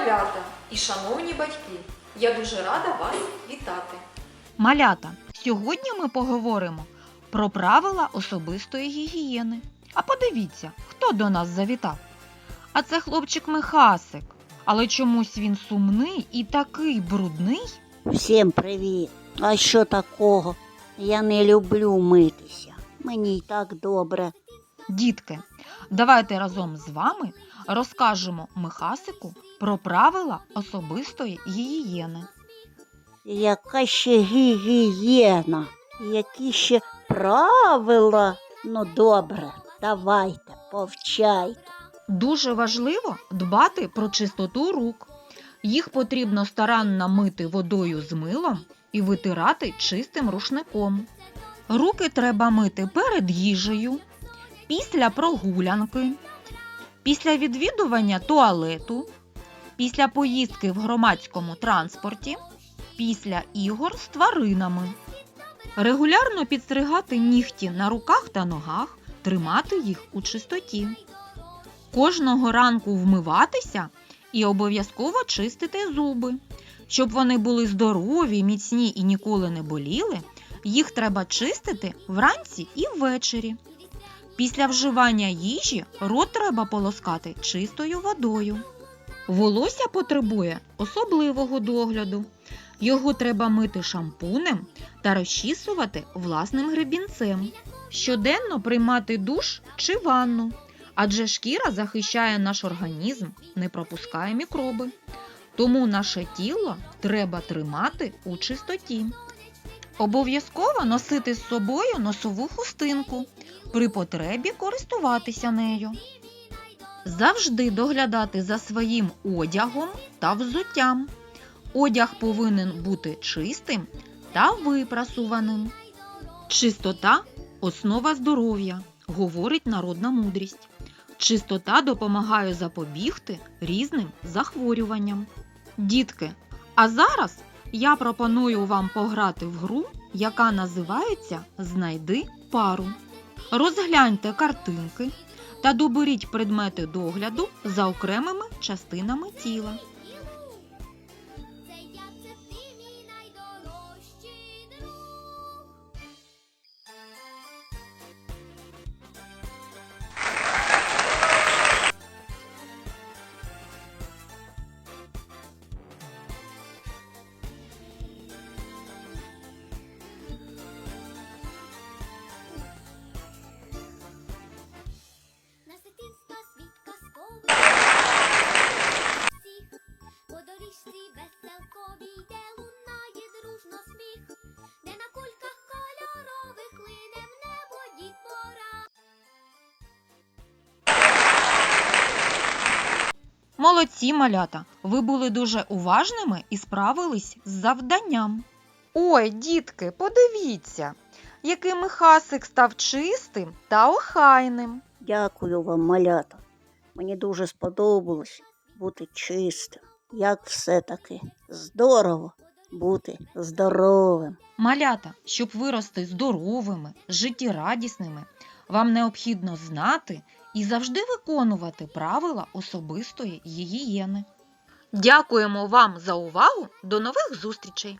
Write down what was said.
малята і шановні батьки! Я дуже рада вас вітати. Малята, сьогодні ми поговоримо про правила особистої гігієни. А подивіться, хто до нас завітав. А це хлопчик Михасик. Але чомусь він сумний і такий брудний. Всім привіт! А що такого? Я не люблю митися. Мені й так добре. Дітки, давайте разом з вами розкажемо Михасику про правила особистої гігієни. Яка ще гігієна? Які ще правила? Ну добре, давайте, повчайте. Дуже важливо дбати про чистоту рук. Їх потрібно старанно мити водою з милом і витирати чистим рушником. Руки треба мити перед їжею, після прогулянки, після відвідування туалету, після поїздки в громадському транспорті, після ігор з тваринами. Регулярно підстригати нігті на руках та ногах, тримати їх у чистоті. Кожного ранку вмиватися і обов'язково чистити зуби. Щоб вони були здорові, міцні і ніколи не боліли, їх треба чистити вранці і ввечері. Після вживання їжі рот треба полоскати чистою водою. Волосся потребує особливого догляду. Його треба мити шампунем та розчісувати власним гребінцем. Щоденно приймати душ чи ванну адже шкіра захищає наш організм, не пропускає мікроби. Тому наше тіло треба тримати у чистоті. Обов'язково носити з собою носову хустинку, при потребі користуватися нею. Завжди доглядати за своїм одягом та взуттям. Одяг повинен бути чистим та випрасуваним. Чистота основа здоров'я, говорить народна мудрість. Чистота допомагає запобігти різним захворюванням. Дітки, а зараз я пропоную вам пограти в гру, яка називається Знайди пару. Розгляньте картинки та доберіть предмети догляду за окремими частинами тіла. Молодці, малята! Ви були дуже уважними і справились з завданням. Ой, дітки, подивіться, який Михасик став чистим та охайним. Дякую вам, малята. Мені дуже сподобалось бути чистим. Як все-таки здорово бути здоровим. Малята, щоб вирости здоровими, життєрадісними, вам необхідно знати і завжди виконувати правила особистої гігієни. Дякуємо вам за увагу! До нових зустрічей!